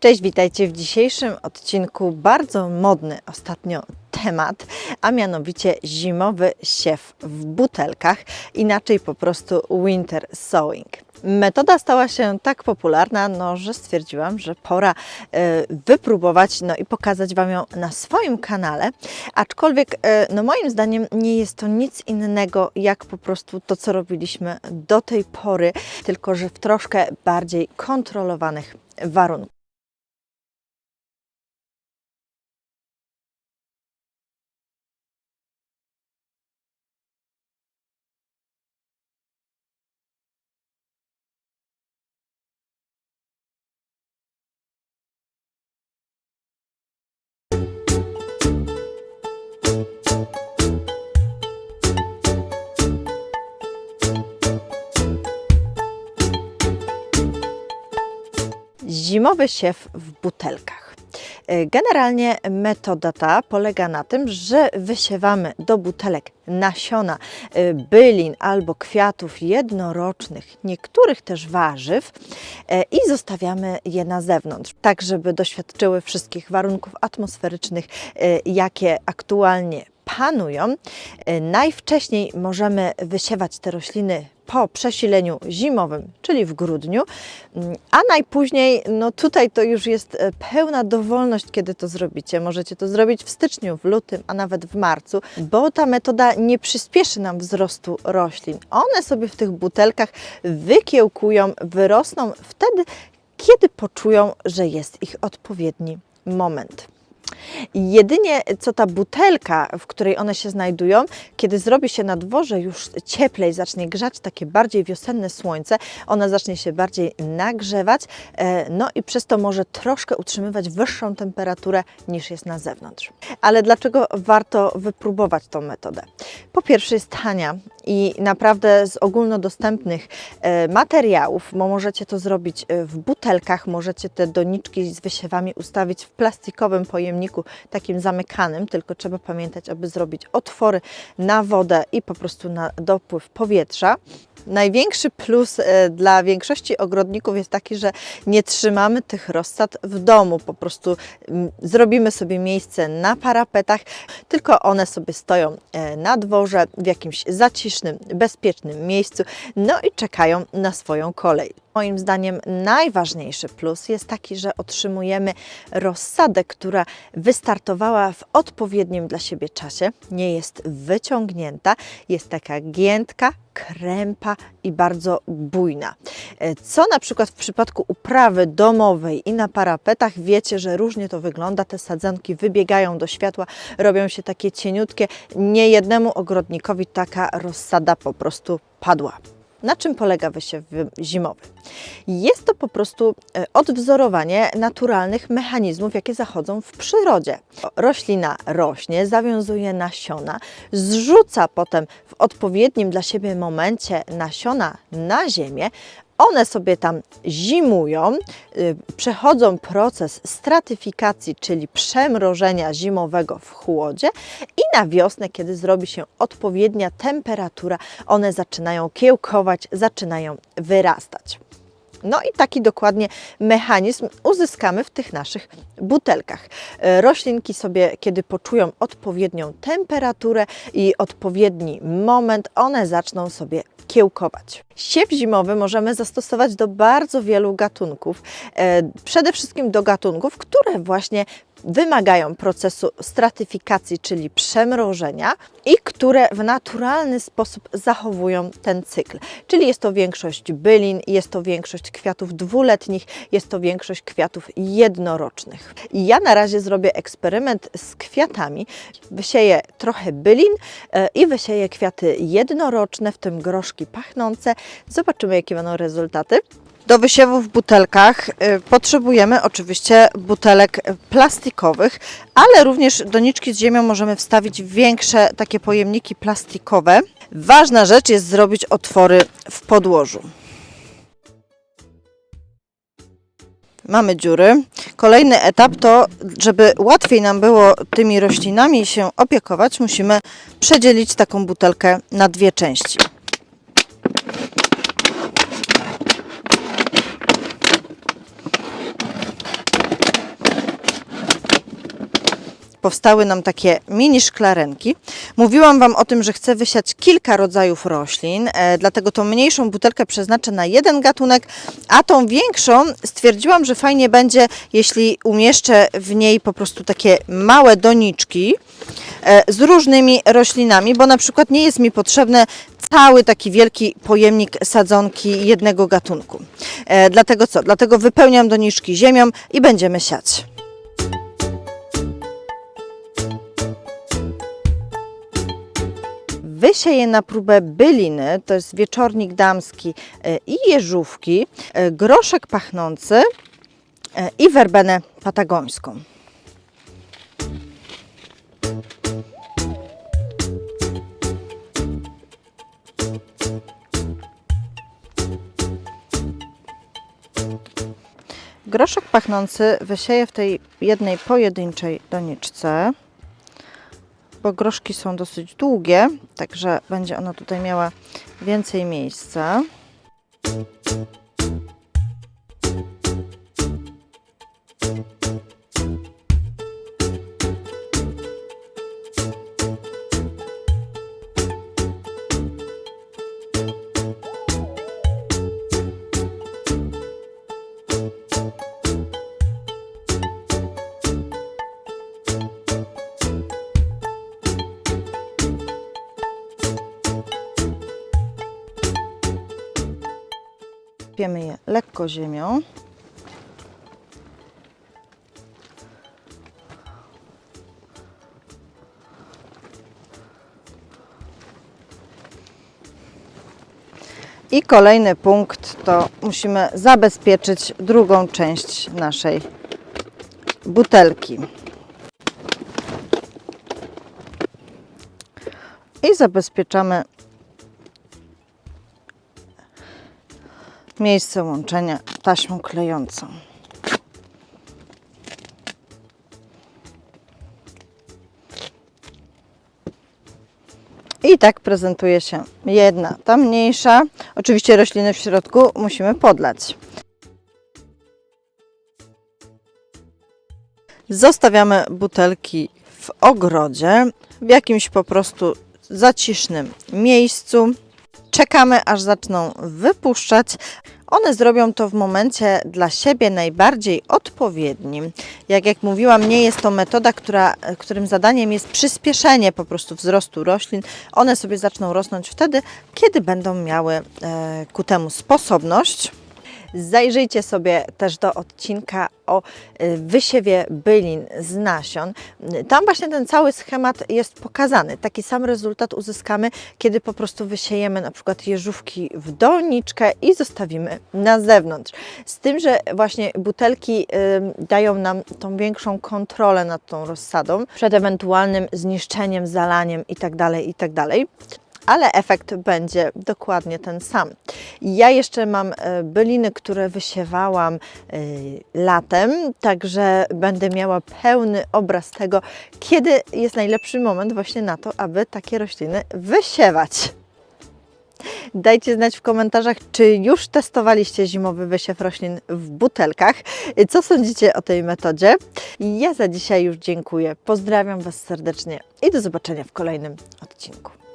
Cześć, witajcie w dzisiejszym odcinku. Bardzo modny ostatnio temat, a mianowicie zimowy siew w butelkach, inaczej po prostu winter sowing. Metoda stała się tak popularna, no, że stwierdziłam, że pora e, wypróbować no, i pokazać Wam ją na swoim kanale. Aczkolwiek, e, no, moim zdaniem, nie jest to nic innego jak po prostu to, co robiliśmy do tej pory, tylko że w troszkę bardziej kontrolowanych warunkach. Zimowy siew w butelkach. E, Generalnie metoda ta polega na tym, że wysiewamy do butelek nasiona e, bylin albo kwiatów jednorocznych, niektórych też warzyw e, i zostawiamy je na zewnątrz, tak żeby doświadczyły wszystkich warunków atmosferycznych, jakie aktualnie panują. Najwcześniej możemy wysiewać te rośliny po przesileniu zimowym, czyli w grudniu, Mm, a najpóźniej, no tutaj to już jest e, pełna dowolność, kiedy to zrobicie. Możecie to zrobić w styczniu, w lutym, a nawet w marcu, bo ta metoda nie przyspieszy nam wzrostu roślin. One sobie w tych butelkach wykiełkują, wyrosną wtedy, kiedy poczują, że jest ich odpowiedni moment. Jedynie co ta butelka, w której one się znajdują, kiedy zrobi się na dworze już cieplej, zacznie grzać takie bardziej wiosenne słońce, ona zacznie się bardziej nagrzewać, e, no i przez to może troszkę utrzymywać wyższą temperaturę niż jest na zewnątrz. Ale dlaczego warto wypróbować tą metodę? Po pierwsze jest tania i naprawdę z ogólnodostępnych e, materiałów, bo możecie to zrobić e, w butelkach, możecie te doniczki z wysiewami ustawić w plastikowym pojemniku, takim zamykanym, tylko trzeba pamiętać, aby zrobić otwory na wodę i po prostu na dopływ powietrza. Największy plus e, dla większości ogrodników jest taki, że nie trzymamy tych rozsad w domu. Po prostu zrobimy sobie miejsce na parapetach, tylko one sobie stoją e, na dworze w jakimś zacisznym, bezpiecznym miejscu, no i czekają na swoją kolej. Moim zdaniem najważniejszy plus jest taki, że otrzymujemy rozsadę, która wystartowała w odpowiednim dla siebie czasie, nie jest wyciągnięta, jest taka giętka, krępa i bardzo bujna. E, Co na przykład w przypadku uprawy domowej i na parapetach wiecie, że różnie to wygląda. Te sadzonki wybiegają do światła, robią się takie cieniutkie. Nie jednemu ogrodnikowi taka rozsada po prostu padła. Na czym polega wysiew zimowy? Jest to po prostu e, odwzorowanie naturalnych mechanizmów, jakie zachodzą w przyrodzie. Roślina rośnie, zawiązuje nasiona, zrzuca potem w odpowiednim dla siebie momencie nasiona na ziemię. One sobie tam zimują, y, przechodzą proces stratyfikacji, czyli przemrożenia zimowego w chłodzie i na wiosnę, kiedy zrobi się odpowiednia temperatura, one zaczynają kiełkować, zaczynają wyrastać. No i taki dokładnie mechanizm uzyskamy w tych naszych butelkach. E, Roślinki sobie, kiedy poczują odpowiednią temperaturę i odpowiedni moment, one zaczną sobie kiełkować. Siew zimowy możemy zastosować do bardzo wielu gatunków. E, Przede wszystkim do gatunków, które właśnie wymagają procesu stratyfikacji, czyli przemrożenia i które w naturalny sposób zachowują ten cykl. Czyli jest to większość bylin, jest to większość kwiatów dwuletnich, jest to większość kwiatów jednorocznych. I ja na razie zrobię eksperyment z kwiatami. Wysieję trochę bylin e, i wysieję kwiaty jednoroczne, w tym groszki pachnące. Zobaczymy, jakie będą rezultaty. Do wysiewu w butelkach y, potrzebujemy oczywiście butelek plastikowych, ale również doniczki z ziemią możemy wstawić większe takie pojemniki plastikowe. Ważna rzecz jest zrobić otwory w podłożu. Mamy dziury. Kolejny etap to, żeby łatwiej nam było tymi roślinami się opiekować, musimy przedzielić taką butelkę na dwie części. Powstały nam takie mini szklarenki. Mówiłam Wam o tym, że chcę wysiać kilka rodzajów roślin, e, dlatego tą mniejszą butelkę przeznaczę na jeden gatunek, a tą większą stwierdziłam, że fajnie będzie, jeśli umieszczę w niej po prostu takie małe doniczki e, z różnymi roślinami, bo na przykład nie jest mi potrzebny cały taki wielki pojemnik sadzonki jednego gatunku. E, dlatego co? Dlatego wypełniam doniczki ziemią i będziemy siać. Wysieję na próbę byliny, to jest wieczornik damski e, i jeżówki, e, groszek pachnący e, i werbenę patagońską. Groszek pachnący wysieję w tej jednej pojedynczej doniczce, bo groszki są dosyć długie, także będzie ona tutaj miała więcej miejsca. Sypiemy je lekko ziemią. I kolejny punkt to musimy zabezpieczyć drugą część naszej butelki. I zabezpieczamy miejsce łączenia taśmą klejącą. I tak prezentuje się jedna, ta mniejsza. Oczywiście rośliny w środku musimy podlać. Zostawiamy butelki w ogrodzie, w jakimś po prostu zacisznym miejscu. Czekamy, aż zaczną wypuszczać. One zrobią to w momencie dla siebie najbardziej odpowiednim. Jak jak mówiłam, nie jest to metoda, która, którym zadaniem jest przyspieszenie po prostu wzrostu roślin. One sobie zaczną rosnąć wtedy, kiedy będą miały e, ku temu sposobność. Zajrzyjcie sobie też do odcinka o y, wysiewie bylin z nasion. Tam właśnie ten cały schemat jest pokazany. Taki sam rezultat uzyskamy, kiedy po prostu wysiejemy na przykład jeżówki w doniczkę i zostawimy na zewnątrz. Z tym, że właśnie butelki y, dają nam tą większą kontrolę nad tą rozsadą przed ewentualnym zniszczeniem, zalaniem itd. itd ale efekt będzie dokładnie ten sam. Ja jeszcze mam e, byliny, które wysiewałam e, latem, także będę miała pełny obraz tego, kiedy jest najlepszy moment właśnie na to, aby takie rośliny wysiewać. Dajcie znać w komentarzach, czy już testowaliście zimowy wysiew roślin w butelkach. Co sądzicie o tej metodzie? Ja za dzisiaj już dziękuję. Pozdrawiam Was serdecznie i do zobaczenia w kolejnym odcinku.